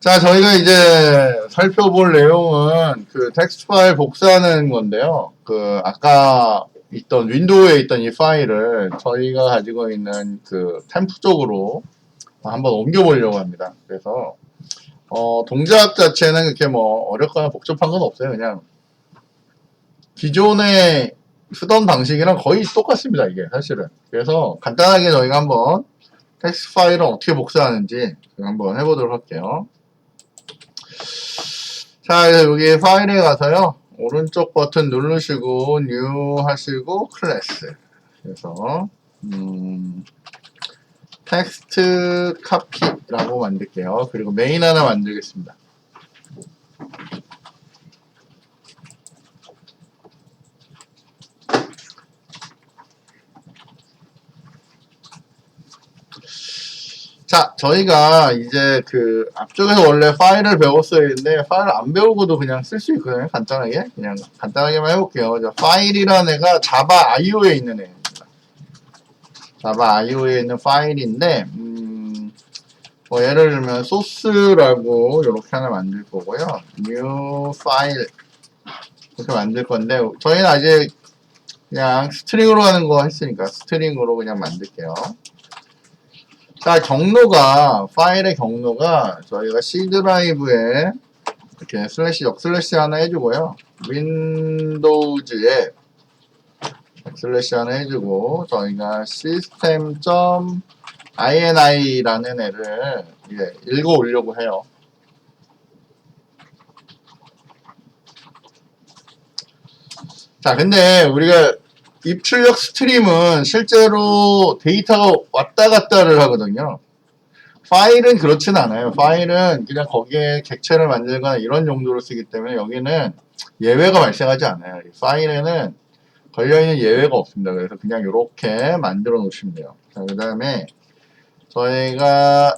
자, 저희가 이제 살펴볼 내용은 그 텍스트 파일 복사하는 건데요. 그 아까 있던 윈도우에 있던 이 파일을 저희가 가지고 있는 그 템프 쪽으로 한번 옮겨보려고 합니다. 그래서 어, 동작 자체는 그렇게 뭐 어렵거나 복잡한 건 없어요. 그냥 기존에 쓰던 방식이랑 거의 똑같습니다. 이게 사실은. 그래서 간단하게 저희가 한번 텍스트 파일을 어떻게 복사하는지 한번 해보도록 할게요. 자, 여기 파일에 가서요. 오른쪽 버튼 누르시고 뉴 하시고 클래스. 그래서 음, 텍스트 카피라고 만들게요. 그리고 메인 하나 만들겠습니다. 자, 저희가 이제 그 앞쪽에서 원래 파일을 배웠어야 했는데 파일을 안 배우고도 그냥 쓸 수 있거든요. 간단하게. 그냥 간단하게만 해볼게요. 자, 파일이라는 애가 자바 IO에 있는 애입니다. 자바 IO에 있는 파일인데, 음, 뭐 예를 들면 소스라고 이렇게 하나 만들 거고요. new 파일 이렇게 만들 건데, 저희는 아직 그냥 스트링으로 하는 거 했으니까 스트링으로 그냥 만들게요. 자, 경로가, 파일의 경로가 저희가 C 드라이브에 이렇게 슬래시, 역 슬래시 하나 해주고요. 윈도우즈에 슬래시 하나 해주고, 저희가 system.ini라는 애를 이제 읽어 오려고 해요. 자, 근데 우리가 입출력 스트림은 실제로 데이터가 왔다 갔다를 하거든요. 파일은 그렇진 않아요. 파일은 그냥 거기에 객체를 만들거나 이런 용도로 쓰기 때문에 여기는 예외가 발생하지 않아요. 이 파일에는 걸려있는 예외가 없습니다. 그래서 그냥 이렇게 만들어 놓으시면 돼요. 자, 그 다음에 저희가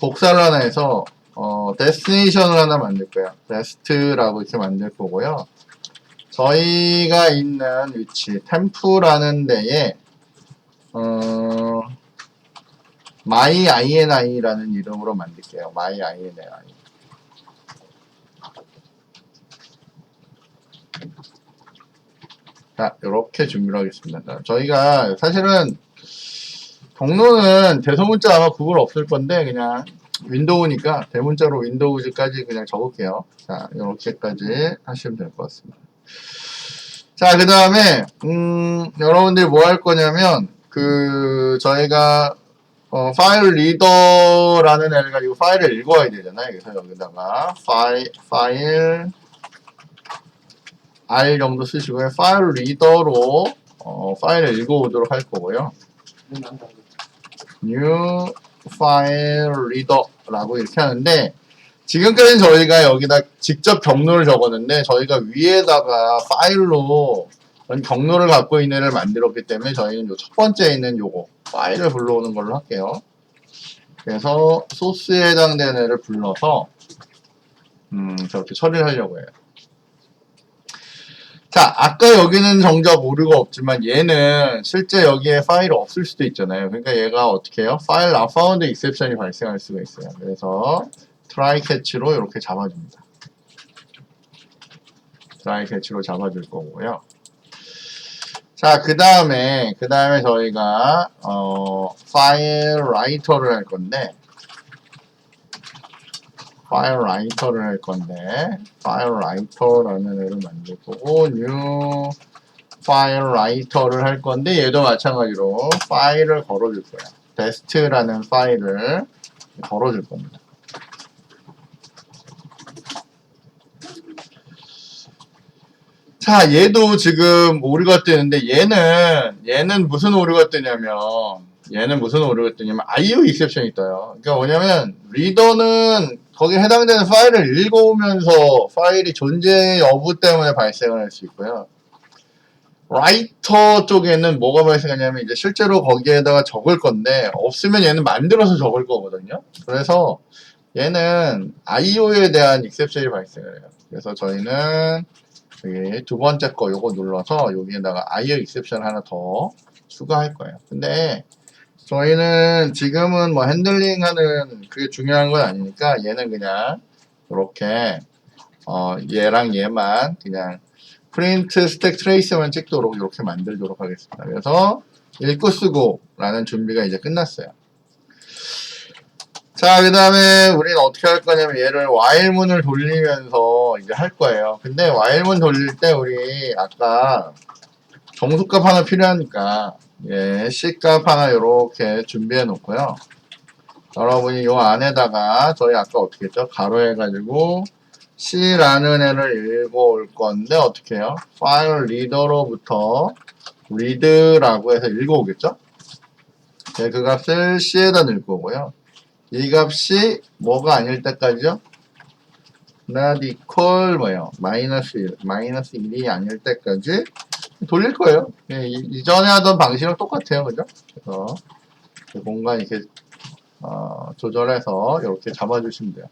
복사를 하나 해서 어, 데스티네이션을 하나 만들 거예요. 데스트라고 이렇게 만들 거고요. 저희가 있는 위치 템프라는 데에 어, my ini라는 이름으로 만들게요. my ini. 자, 이렇게 준비를 하겠습니다. 자, 저희가 사실은 경로는 대소문자 아마 구글 없을 건데 그냥 윈도우니까 대문자로 윈도우즈까지 그냥 적을게요. 자, 이렇게까지 하시면 될 것 같습니다. 자, 그 다음에, 음, 여러분들이 뭐할 거냐면, 그, 저희가, 어, 파일 리더라는 애를 가지고 파일을 읽어야 되잖아요. 그래서 여기다가, 파일, 파일, R 정도 쓰시고요. 파일 리더로, 어, 파일을 읽어오도록 할 거고요. new file reader라고 이렇게 하는데, 지금까지는 저희가 여기다 직접 경로를 적었는데 저희가 위에다가 파일로 경로를 갖고 있는 애를 만들었기 때문에 저희는 요 첫 번째에 있는 요거 파일을 불러오는 걸로 할게요. 그래서 소스에 해당되는 애를 불러서 음 저렇게 처리를 하려고 해요. 자, 아까 여기는 정작 오류가 없지만 얘는 실제 여기에 파일이 없을 수도 있잖아요. 그러니까 얘가 어떻게 해요? 파일 not found exception이 발생할 수가 있어요. 그래서 트라이 캐치로 이렇게 잡아줍니다. 트라이 캐치로 잡아줄 거고요. 자, 그 다음에, 그 다음에 저희가, 어, 파일 라이터를 할 건데, 파일 라이터를 할 건데, 파일 라이터라는 애를 만들 거고, new 파일 라이터를 할 건데, 얘도 마찬가지로 파일을 걸어줄 거예요. 베스트라는 파일을 걸어줄 겁니다. 자, 얘도 지금 오류가 뜨는데 얘는 얘는 무슨 오류가 뜨냐면 얘는 무슨 오류가 뜨냐면 IO 익셉션이 떠요. 그러니까 뭐냐면 리더는 거기에 해당되는 파일을 읽어오면서 파일이 존재 여부 때문에 발생을 할 수 있고요. 라이터 쪽에는 뭐가 발생하냐면 이제 실제로 거기에다가 적을 건데 없으면 얘는 만들어서 적을 거거든요. 그래서 얘는 IO에 대한 익셉션이 발생을 해요. 그래서 저희는 여기 두 번째 거 요거 눌러서 여기에다가 IO 익셉션 하나 더 추가할 거예요. 근데 저희는 지금은 뭐 핸들링 하는 그게 중요한 건 아니니까 얘는 그냥 이렇게 어 얘랑 얘만 그냥 프린트 스택 트레이스만 찍도록 이렇게 만들도록 하겠습니다. 그래서 읽고 쓰고 라는 준비가 이제 끝났어요. 자, 그 다음에 우리는 어떻게 할 거냐면 얘를 while문을 돌리면서 이제 할 거예요. 근데 while문 돌릴 때 우리 아까 정수값 하나 필요하니까 예, C값 하나 이렇게 준비해 놓고요. 여러분이 요 안에다가 저희 아까 어떻게 했죠? 가로 해가지고 C라는 애를 읽어올 건데 어떻게 해요? 파일 리더로부터 read라고 해서 읽어오겠죠? 네, 그 값을 C에다 넣을 거고요. 이 값이 뭐가 아닐 때까지요? not equal 뭐예요? 마이너스 1, 마이너스 1이 아닐 때까지 돌릴 거예요. 예, 이- 이전에 하던 방식이랑 똑같아요. 그죠? 그래서 그 공간 이렇게 어, 조절해서 이렇게 잡아주시면 돼요.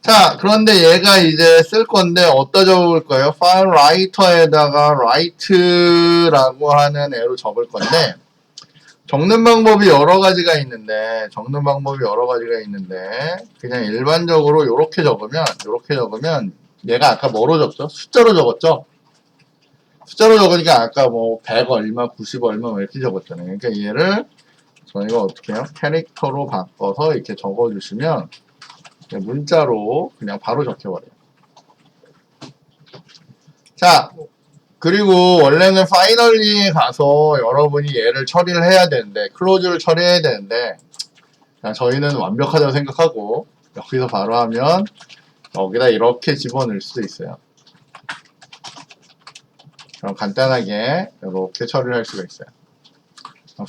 자, 그런데 얘가 이제 쓸 건데 어디다 적을 거예요? 파일 라이터에다가 write라고 하는 애로 적을 건데 적는 방법이 여러 가지가 있는데 적는 방법이 여러 가지가 있는데 그냥 일반적으로 이렇게 적으면 이렇게 적으면 얘가 아까 뭐로 적죠? 숫자로 적었죠? 숫자로 적으니까 아까 뭐 100 얼마, 90 얼마 뭐 이렇게 적었잖아요. 그러니까 얘를 저희가 어떻게 해요? 캐릭터로 바꿔서 이렇게 적어주시면 문자로 그냥 바로 적혀버려요. 자, 그리고 원래는 파이널리에 가서 여러분이 얘를 처리를 해야 되는데, 클로즈를 처리해야 되는데, 저희는 완벽하다고 생각하고, 여기서 바로 하면, 여기다 이렇게 집어넣을 수도 있어요. 그럼 간단하게 이렇게 처리를 할 수가 있어요.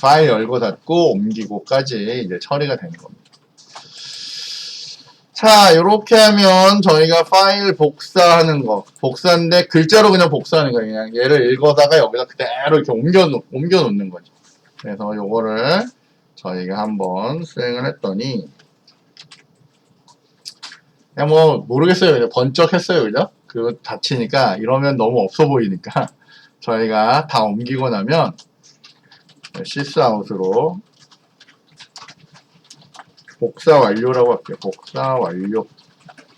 파일 열고 닫고 옮기고까지 이제 처리가 되는 겁니다. 자, 이렇게 하면 저희가 파일 복사하는 거, 복사인데 글자로 그냥 복사하는 거예요. 그냥 얘를 읽어다가 여기다 그대로 이렇게 옮겨, 놓, 옮겨 놓는 거죠. 그래서 요거를 저희가 한번 수행을 했더니, 그냥 뭐, 모르겠어요. 그냥 번쩍 했어요. 그죠? 그거 다치니까, 이러면 너무 없어 보이니까, 저희가 다 옮기고 나면, 시스 아웃으로 복사 완료라고 할게요. 복사 완료.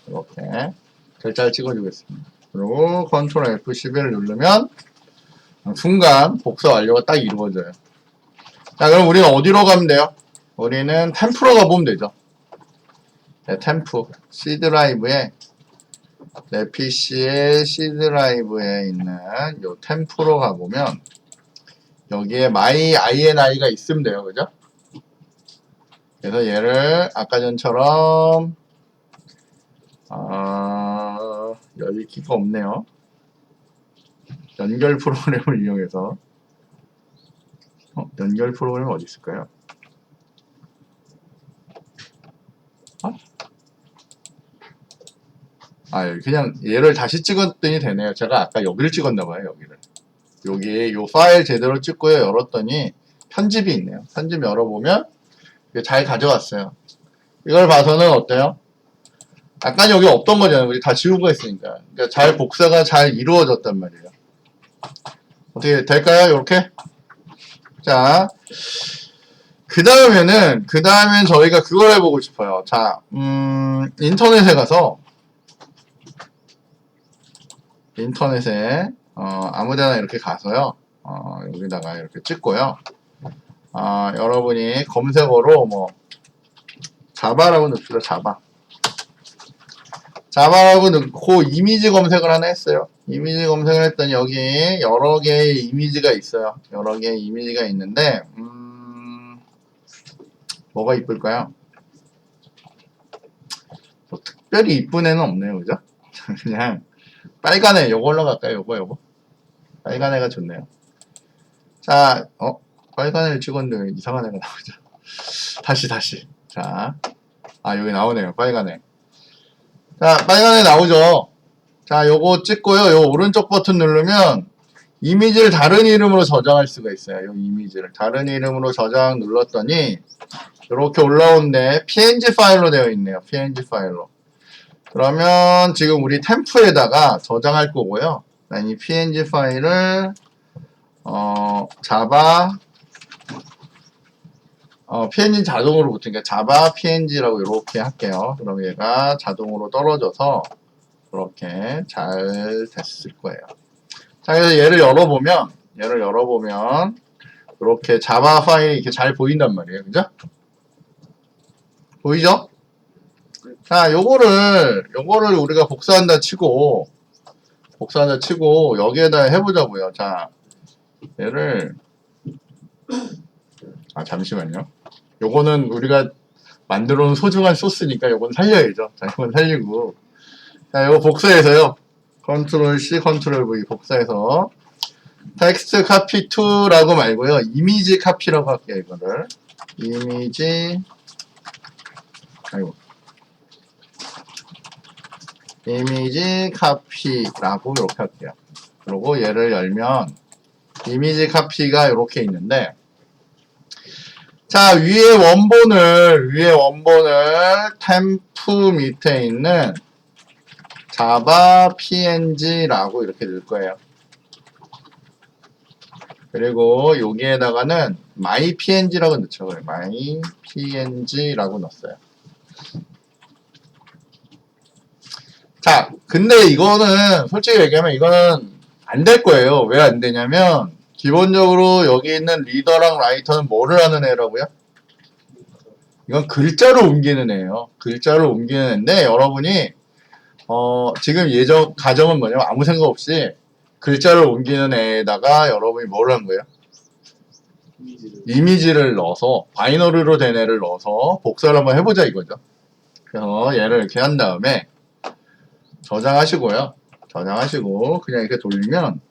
이렇게 글자를 찍어주겠습니다. 그리고 컨트롤 F11을 누르면 순간 복사 완료가 딱 이루어져요. 자, 그럼 우리는 어디로 가면 돼요? 우리는 템프로 가보면 되죠. 네, 템프. C 드라이브에 내 PC의 C 드라이브에 있는 요 템프로 가보면 여기에 my INI가 있으면 돼요. 그죠? 그래서 얘를 아까 전처럼 아, 열기가 없네요. 연결 프로그램을 이용해서 어, 연결 프로그램 어디 있을까요? 어? 아, 여기 그냥 얘를 다시 찍었더니 되네요. 제가 아까 여기를 찍었나봐요, 여기를. 여기 요 파일 제대로 찍고요, 열었더니 편집이 있네요. 편집 열어보면 잘 가져왔어요. 이걸 봐서는 어때요? 아까 여기 없던 거잖아요. 우리 다 지우고 했으니까. 그러니까 잘 복사가 잘 이루어졌단 말이에요. 어떻게 될까요? 이렇게? 자, 그 다음에는, 그 다음엔 저희가 그걸 해보고 싶어요. 자, 음, 인터넷에 가서, 인터넷에, 어, 아무 데나 이렇게 가서요. 어, 여기다가 이렇게 찍고요. 아, 여러분이 검색어로 뭐, 자바라고 넣읍시다, 자바. 자바라고 넣고 이미지 검색을 하나 했어요. 이미지 검색을 했더니 여기 여러 개의 이미지가 있어요. 여러 개의 이미지가 있는데, 음, 뭐가 이쁠까요? 뭐 특별히 이쁜 애는 없네요, 그죠? 그냥 빨간 애, 요걸로 갈까요? 요거, 요거. 빨간 애가 좋네요. 자, 어? 빨간 애를 찍었는데 왜 이상한 애가 나오죠? 다시, 다시. 자, 아, 여기 나오네요. 빨간 애. 자, 빨간 애 나오죠? 자, 요거 찍고요. 요 오른쪽 버튼 누르면 이미지를 다른 이름으로 저장할 수가 있어요. 요 이미지를. 다른 이름으로 저장 눌렀더니 이렇게 올라오는데 png 파일로 되어 있네요. png 파일로. 그러면 지금 우리 템프에다가 저장할 거고요. 이 png 파일을 어, 자바 어, PNG 자동으로 붙으니까 자바 PNG라고 이렇게 할게요. 그럼 얘가 자동으로 떨어져서 그렇게 잘 됐을 거예요. 자, 그래서 얘를 열어보면, 얘를 열어보면, 이렇게 자바 파일이 이렇게 잘 보인단 말이에요. 그죠? 보이죠? 자, 요거를, 요거를 우리가 복사한다 치고, 복사한다 치고, 여기에다 해보자고요. 자, 얘를, 아, 잠시만요. 요거는 우리가 만들어 놓은 소중한 소스니까 요건 살려야죠. 자, 이건 살리고. 자, 요거 복사해서요. 컨트롤 C, 컨트롤 V 복사해서 텍스트 카피 2라고 말고요. 이미지 카피라고 할게요, 이거를. 이미지 아이고. 이미지 카피라고 이렇게 할게요. 그리고 얘를 열면 이미지 카피가 이렇게 있는데 자, 위에 원본을 위에 원본을 템프 밑에 있는 자바 png라고 이렇게 넣을 거예요. 그리고 여기에다가는 my png라고 넣죠. 그래. my png라고 넣었어요. 자, 근데 이거는 솔직히 얘기하면 이거는 안 될 거예요. 왜 안 되냐면 기본적으로 여기 있는 리더랑 라이터는 뭐를 하는 애라고요? 이건 글자로 옮기는 애예요. 글자로 옮기는 애인데 여러분이 어, 지금 예정, 가정은 뭐냐면 아무 생각 없이 글자를 옮기는 애에다가 여러분이 뭘 한 거예요? 이미지를 이미지를 넣어서, 바이너리로 된 애를 넣어서 복사를 한번 해보자 이거죠. 그래서 얘를 이렇게 한 다음에 저장하시고요. 저장하시고, 그냥 이렇게 돌리면,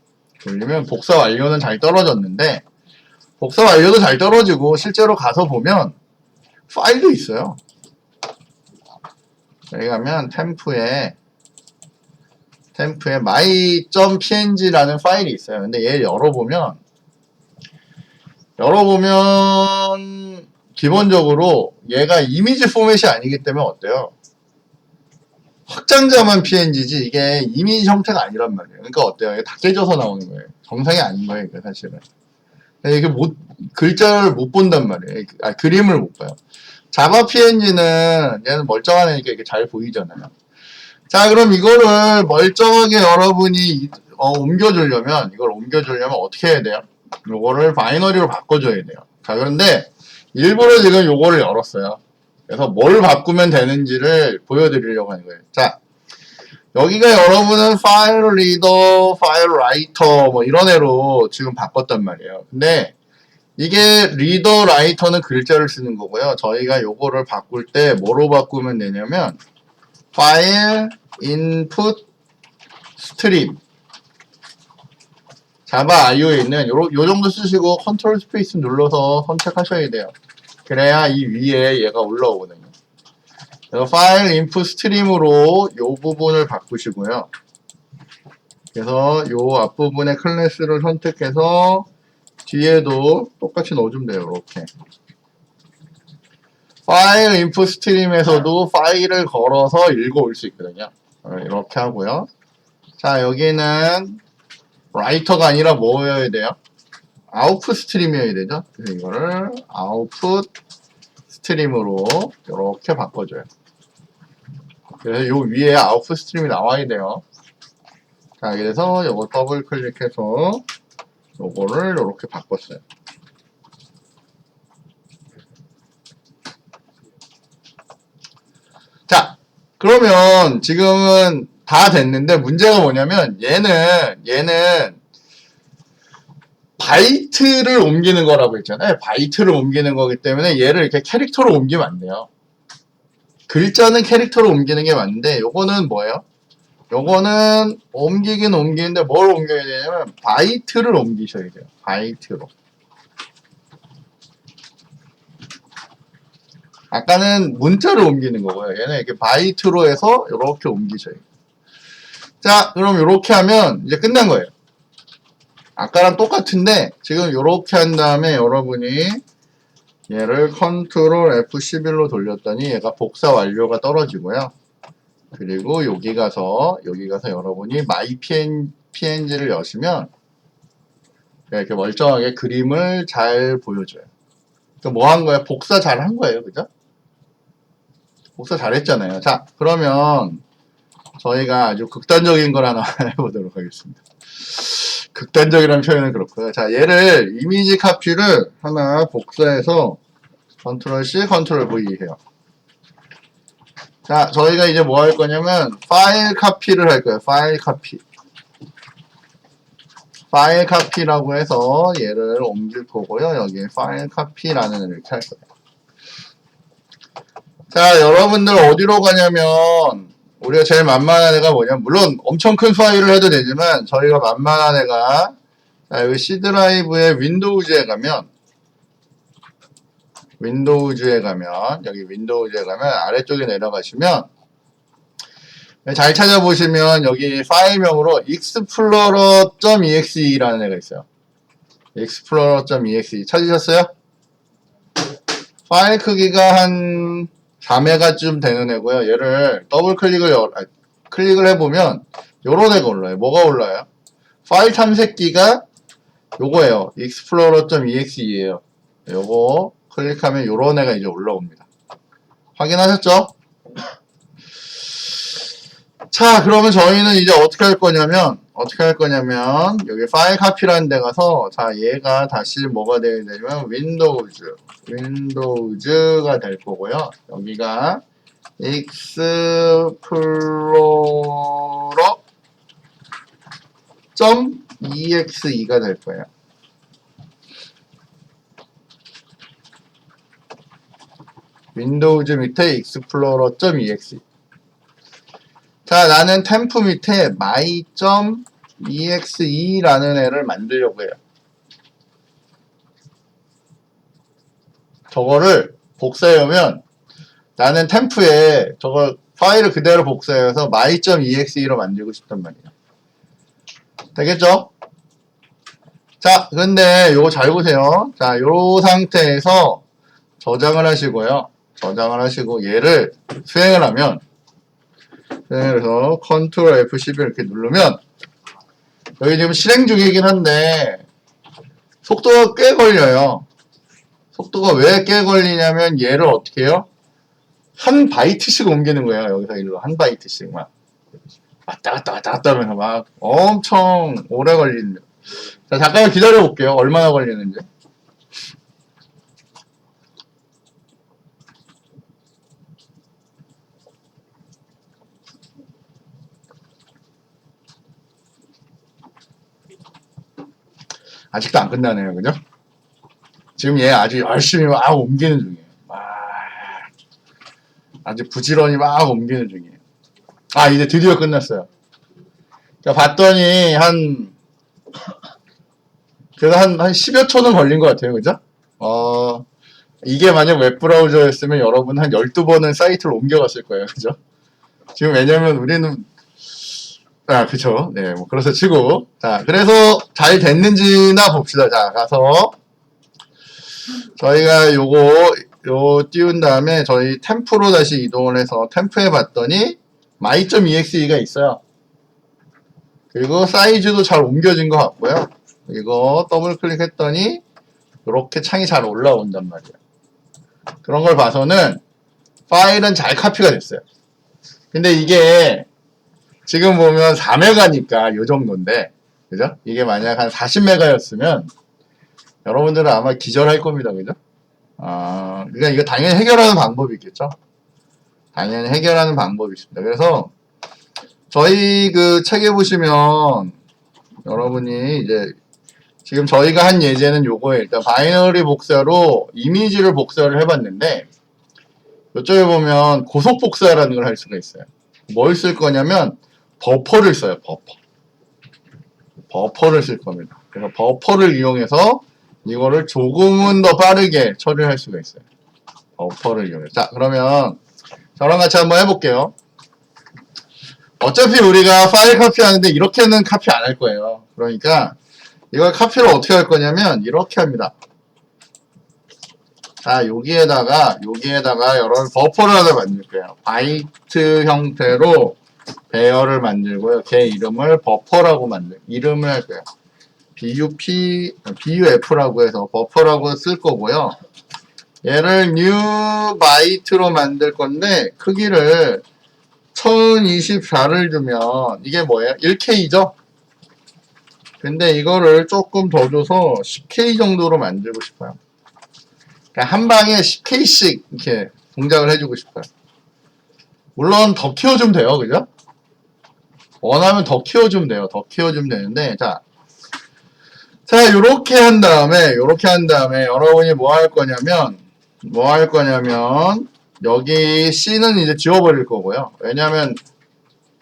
돌리면 복사 완료는 잘 떨어졌는데, 복사 완료도 잘 떨어지고, 실제로 가서 보면, 파일도 있어요. 여기 가면 템프에 템프에 my.png라는 파일이 있어요. 근데 얘 열어보면 열어보면 기본적으로 얘가 이미지 포맷이 아니기 때문에 어때요? 확장자만 png지 이게 이미지 형태가 아니란 말이에요. 그러니까 어때요? 이게 다 깨져서 나오는 거예요. 정상이 아닌 거예요, 이게 사실은. 이게 못 글자를 못 본단 말이에요. 아, 그림을 못 봐요. 자바 PNG는 얘는 멀쩡한 애니까 이렇게 잘 보이잖아요. 자, 그럼 이거를 멀쩡하게 여러분이 어, 옮겨주려면, 이걸 옮겨주려면 어떻게 해야 돼요? 요거를 바이너리로 바꿔줘야 돼요. 자, 그런데 일부러 지금 요거를 열었어요. 그래서 뭘 바꾸면 되는지를 보여드리려고 하는 거예요. 자, 여기가 여러분은 파일 리더, 파일 라이터 뭐 이런 애로 지금 바꿨단 말이에요. 근데 이게 리더 라이터는 글자를 쓰는 거고요. 저희가 요거를 바꿀 때 뭐로 바꾸면 되냐면 파일 인풋 스트림 자바 IO에 있는 요, 요 정도 쓰시고 컨트롤 스페이스 눌러서 선택하셔야 돼요. 그래야 이 위에 얘가 올라오거든요. 그래서 파일 인풋 스트림으로 요 부분을 바꾸시고요. 그래서 요 앞부분의 클래스를 선택해서 뒤에도 똑같이 넣어주면 돼요. 이렇게. 파일 인풋 스트림에서도 파일을 걸어서 읽어올 수 있거든요. 어, 이렇게 하고요. 자, 여기는 라이터가 아니라 뭐여야 돼요? 아웃풋 스트림이어야 되죠. 그래서 이거를 아웃풋 스트림으로 이렇게 바꿔줘요. 그래서 요 위에 아웃풋 스트림이 나와야 돼요. 자, 그래서 이거 더블 클릭해서 요거를 이렇게 바꿨어요. 자, 그러면 지금은 다 됐는데 문제가 뭐냐면 얘는 얘는 바이트를 옮기는 거라고 했잖아요. 바이트를 옮기는 거기 때문에 얘를 이렇게 캐릭터로 옮기면 안 돼요. 글자는 캐릭터로 옮기는 게 맞는데 요거는 뭐예요? 요거는 옮기긴 옮기는데 뭘 옮겨야 되냐면 바이트를 옮기셔야 돼요. 바이트로. 아까는 문자를 옮기는 거고요. 얘는 이렇게 바이트로 해서 이렇게 옮기셔야 돼요. 자, 그럼 이렇게 하면 이제 끝난 거예요. 아까랑 똑같은데 지금 이렇게 한 다음에 여러분이 얘를 컨트롤 F11로 돌렸더니 얘가 복사 완료가 떨어지고요. 그리고 여기 가서 여기 가서 여러분이 png, png를 여시면 이렇게 멀쩡하게 그림을 잘 보여줘요. 뭐 한 거예요? 복사 잘 한 거예요. 그죠? 복사 잘했잖아요. 자, 그러면 저희가 아주 극단적인 걸 하나 해보도록 하겠습니다. 극단적이라는 표현은 그렇고요. 자, 얘를 이미지 카피를 하나 복사해서 컨트롤 C, 컨트롤 V 해요. 자, 저희가 이제 뭐 할 거냐면 파일 카피를 할 거예요. 파일 카피. 파일 카피라고 해서 얘를 옮길 거고요. 여기에 파일 카피라는 애를 이렇게 할 거예요. 자, 여러분들 어디로 가냐면 우리가 제일 만만한 애가 뭐냐? 물론 엄청 큰 파일을 해도 되지만 저희가 만만한 애가 자, 여기 C 드라이브의 윈도우즈에 가면 윈도우즈에 가면 여기 윈도우즈에 가면 아래쪽에 내려가시면 잘 찾아보시면 여기 파일명으로 explorer.exe라는 애가 있어요. explorer.exe 찾으셨어요? 파일 크기가 한 4메가쯤 되는 애고요. 얘를 더블 클릭을 열- 아, 클릭을 해보면 요런 애가 올라요. 뭐가 올라요? 파일 탐색기가 요거예요. explorer.exe예요. 요거 클릭하면 요런 애가 이제 올라옵니다. 확인하셨죠? 자, 그러면 저희는 이제 어떻게 할 거냐면, 어떻게 할 거냐면, 여기 파일 카피라는 데 가서, 자, 얘가 다시 뭐가 되야 되냐면, 윈도우즈, 윈도우즈가 될 거고요. 여기가, explorer .exe가 될 거예요. 윈도우즈 밑에 explorer.exe. 자, 나는 템프 밑에 my.exe라는 애를 만들려고 해요. 저거를 복사해오면 나는 템프에 저걸 파일을 그대로 복사해서 my.exe로 만들고 싶단 말이에요. 되겠죠? 자, 근데 요거 잘 보세요. 자, 요 상태에서 저장을 하시고요. 저장을 하시고 얘를 수행을 하면 수행을 해서 컨트롤 F12 이렇게 누르면 여기 지금 실행 중이긴 한데 속도가 꽤 걸려요. 속도가 왜 꽤 걸리냐면 얘를 어떻게 해요? 한 바이트씩 옮기는 거예요. 여기서 일로 한 바이트씩만 왔다 갔다 왔다 갔다 하면서 막 엄청 오래 걸리는 자 잠깐만 기다려 볼게요. 얼마나 걸리는지. 아직도 안 끝나네요. 그죠? 지금 얘 아주 열심히 막 옮기는 중이에요. 막 아주 부지런히 막 옮기는 중이에요. 아, 이제 드디어 끝났어요. 자, 봤더니 한 그래도 한, 한 10여 초는 걸린 것 같아요. 그죠? 어, 이게 만약 웹브라우저였으면 여러분 한 12번은 사이트를 옮겨갔을 거예요. 그죠? 지금 왜냐면 우리는 아, 그쵸. 네, 뭐, 그래서 치고. 자, 그래서 잘 됐는지나 봅시다. 자, 가서. 저희가 요거, 요 띄운 다음에 저희 템프로 다시 이동을 해서 템프에 봤더니 my.exe가 있어요. 그리고 사이즈도 잘 옮겨진 것 같고요. 이거 더블 클릭했더니 이렇게 창이 잘 올라온단 말이에요. 그런 걸 봐서는 파일은 잘 카피가 됐어요. 근데 이게 지금 보면 4메가니까 요 정도인데, 그죠? 이게 만약 한 40메가였으면 여러분들은 아마 기절할 겁니다, 그죠? 아, 그러니까 이거 당연히 해결하는 방법이 있겠죠? 당연히 해결하는 방법이 있습니다. 그래서 저희 그 책에 보시면 여러분이 이제 지금 저희가 한 예제는 요거예요. 일단 바이너리 복사로 이미지를 복사를 해봤는데 이쪽에 보면 고속 복사라는 걸 할 수가 있어요. 뭘 쓸 거냐면 버퍼를 써요. 버퍼. 버퍼를 쓸 겁니다. 그래서 버퍼를 이용해서 이거를 조금은 더 빠르게 처리할 수가 있어요. 버퍼를 이용해. 자, 그러면 저랑 같이 한번 해볼게요. 어차피 우리가 파일 카피 하는데 이렇게는 카피 안 할 거예요. 그러니까 이걸 카피를 어떻게 할 거냐면 이렇게 합니다. 자, 여기에다가 여기에다가 여러 버퍼를 하나 만들 거예요. 바이트 형태로 배열을 만들고요. 걔 이름을 버퍼라고 만들 이름을 할 거예요. BUP, BUF라고 해서 버퍼라고 쓸 거고요. 얘를 new byte로 만들 건데 크기를 1024를 주면 이게 뭐예요? 1K죠? 근데 이거를 조금 더 줘서 10K 정도로 만들고 싶어요. 그러니까 한 방에 10K씩 이렇게 동작을 해주고 싶어요. 물론 더 키워주면 돼요, 그죠? 원하면 더 키워주면 돼요. 더 키워주면 되는데, 자. 자, 요렇게 한 다음에, 요렇게 한 다음에, 여러분이 뭐 할 거냐면, 뭐 할 거냐면, 여기 C는 이제 지워버릴 거고요. 왜냐면,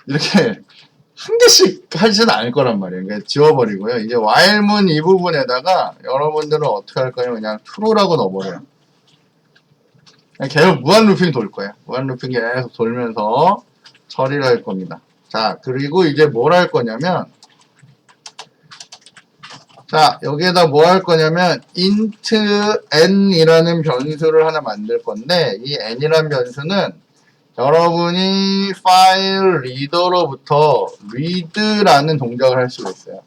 이렇게, 한 개씩 하지는 않을 거란 말이에요. 그러니까 지워버리고요. 이제 while문 이 부분에다가, 여러분들은 어떻게 할 거냐면, 그냥 true라고 넣어버려요. 그냥 계속 무한 루핑 돌 거예요. 무한 루핑 계속 돌면서 처리를 할 겁니다. 자, 그리고 이제 뭘 할 거냐면, 자, 여기에다 뭐 할 거냐면, int n이라는 변수를 하나 만들 건데, 이 n이라는 변수는 여러분이 파일 리더로부터 read라는 동작을 할 수가 있어요.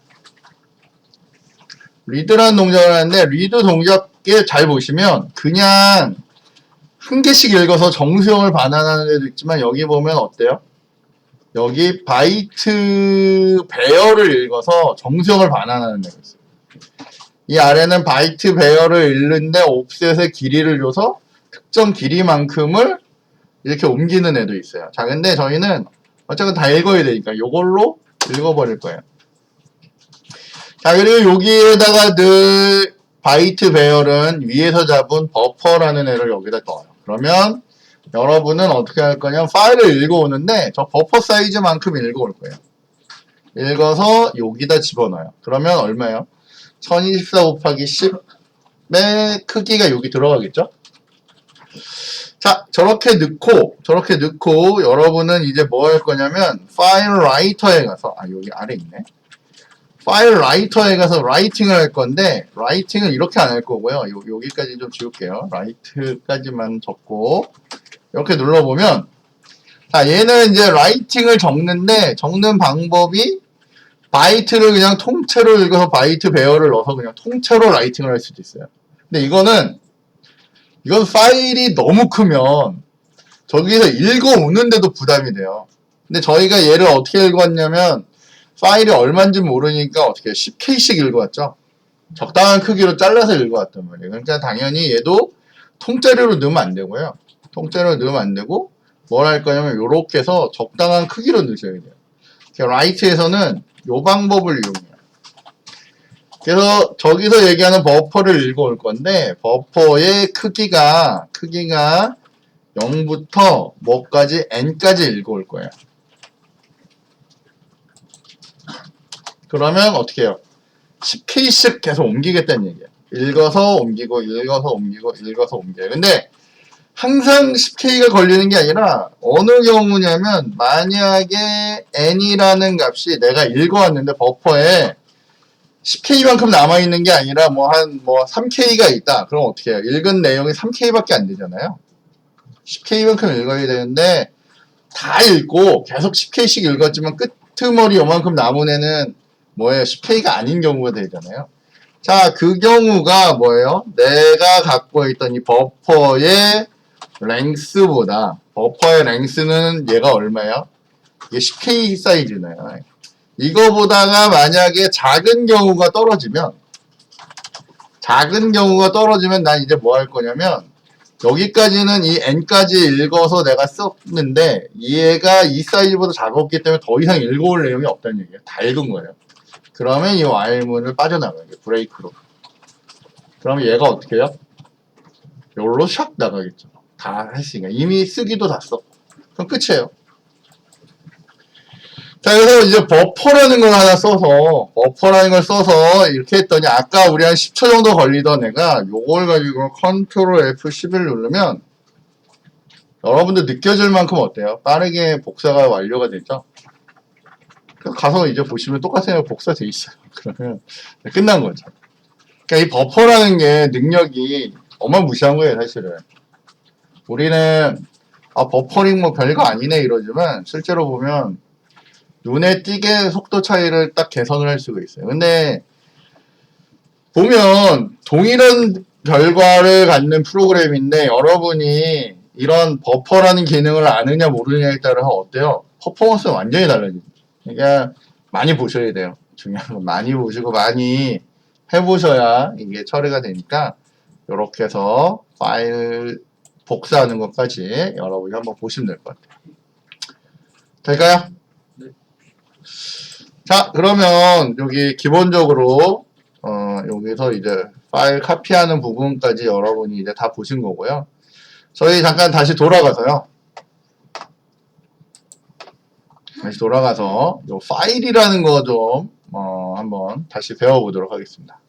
read라는 동작을 하는데, read 동작에 잘 보시면, 그냥 한 개씩 읽어서 정수형을 반환하는 데도 있지만, 여기 보면 어때요? 여기 바이트 배열을 읽어서 정수형을 반환하는 데가 있어요. 이 아래는 바이트 배열을 읽는데 옵셋의 길이를 줘서 특정 길이만큼을 이렇게 옮기는 애도 있어요. 자, 근데 저희는 어쨌든 다 읽어야 되니까 요걸로 읽어버릴 거예요. 자, 그리고 여기에다가 늘 바이트 배열은 위에서 잡은 버퍼라는 애를 여기다 넣어요. 그러면 여러분은 어떻게 할 거냐면 파일을 읽어오는데 저 버퍼 사이즈만큼 읽어올 거예요. 읽어서 여기다 집어넣어요. 그러면 얼마예요? 1024 곱하기 10의 크기가 여기 들어가겠죠? 자, 저렇게 넣고, 저렇게 넣고, 여러분은 이제 뭐 할 거냐면, 파일 라이터에 가서, 아, 여기 아래 있네. 파일 라이터에 가서 라이팅을 할 건데, 라이팅을 이렇게 안 할 거고요. 요, 여기까지 좀 지울게요. 라이트까지만 적고, 이렇게 눌러보면, 자, 얘는 이제 라이팅을 적는데, 적는 방법이, 바이트를 그냥 통째로 읽어서 바이트 배열을 넣어서 그냥 통째로 라이팅을 할 수도 있어요. 근데 이거는, 이건 파일이 너무 크면, 저기서 읽어오는데도 부담이 돼요. 근데 저희가 얘를 어떻게 읽어왔냐면, 파일이 얼마인지 모르니까 어떻게 10K씩 읽어왔죠. 적당한 크기로 잘라서 읽어왔단 말이에요. 그러니까 당연히 얘도 통짜리로 넣으면 안 되고요. 통째로 넣으면 안 되고 뭘 할 거냐면 요렇게 해서 적당한 크기로 넣으셔야 돼요. 라이트에서는 요 방법을 이용해요. 그래서 저기서 얘기하는 버퍼를 읽어올 건데 버퍼의 크기가 크기가 0부터 뭐까지 n까지 읽어올 거예요. 그러면 어떻게 해요? 10K씩 계속 옮기겠다는 얘기예요. 읽어서 옮기고 읽어서 옮기고 읽어서 옮겨요. 근데 항상 10K가 걸리는 게 아니라 어느 경우냐면 만약에 n이라는 값이 내가 읽어왔는데 버퍼에 10K만큼 남아있는 게 아니라 뭐 한뭐 3K가 있다. 그럼 어떻게 해요? 읽은 내용이 3K밖에 안 되잖아요. 10K만큼 읽어야 되는데 다 읽고 계속 10K씩 읽었지만 끄트머리 요만큼 남은 애는 뭐예요? 10K가 아닌 경우가 되잖아요. 자, 그 경우가 뭐예요? 내가 갖고 있던 이 버퍼의 랭스보다 버퍼의 랭스는 얘가 얼마예요? 이게 10K 사이즈네요. 이거보다가 만약에 작은 경우가 떨어지면 작은 경우가 떨어지면 난 이제 뭐 할 거냐면 여기까지는 이 n까지 읽어서 내가 썼는데 얘가 이 사이즈보다 작았기 때문에 더 이상 읽어올 내용이 없다는 얘기예요. 다 읽은 거예요. 그러면 이 while문을 빠져나가요. 브레이크로. 그러면 얘가 어떻게 해요? 요걸로 샥 나가겠죠. 다 했으니까. 이미 쓰기도 다 썼고. 그럼 끝이에요. 자, 그래서 이제 버퍼라는 걸 하나 써서, 버퍼라는 걸 써서 이렇게 했더니, 아까 우리 한 10초 정도 걸리던 애가 요걸 가지고 컨트롤 F11을 누르면, 여러분들 느껴질 만큼 어때요? 빠르게 복사가 완료가 되죠? 가서 이제 보시면 똑같은 애가 복사 돼 있어요. 그러면 끝난 거죠. 그러니까 이 버퍼라는 게 능력이 어마무시한 거예요, 사실은. 우리는 아 버퍼링 뭐 별거 아니네 이러지만 실제로 보면 눈에 띄게 속도 차이를 딱 개선을 할 수가 있어요. 근데 보면 동일한 결과를 갖는 프로그램인데 여러분이 이런 버퍼라는 기능을 아느냐 모르느냐에 따라 어때요? 퍼포먼스가 완전히 달라집니다. 그러니까 많이 보셔야 돼요. 중요한 건 많이 보시고 많이 해보셔야 이게 처리가 되니까 이렇게 해서 파일 복사하는 것까지 여러분이 한번 보시면 될 것 같아요. 될까요? 네. 자, 그러면 여기 기본적으로 어, 여기서 이제 파일 카피하는 부분까지 여러분이 이제 다 보신 거고요. 저희 잠깐 다시 돌아가서요. 다시 돌아가서 요 파일이라는 거 좀 어, 한번 다시 배워보도록 하겠습니다.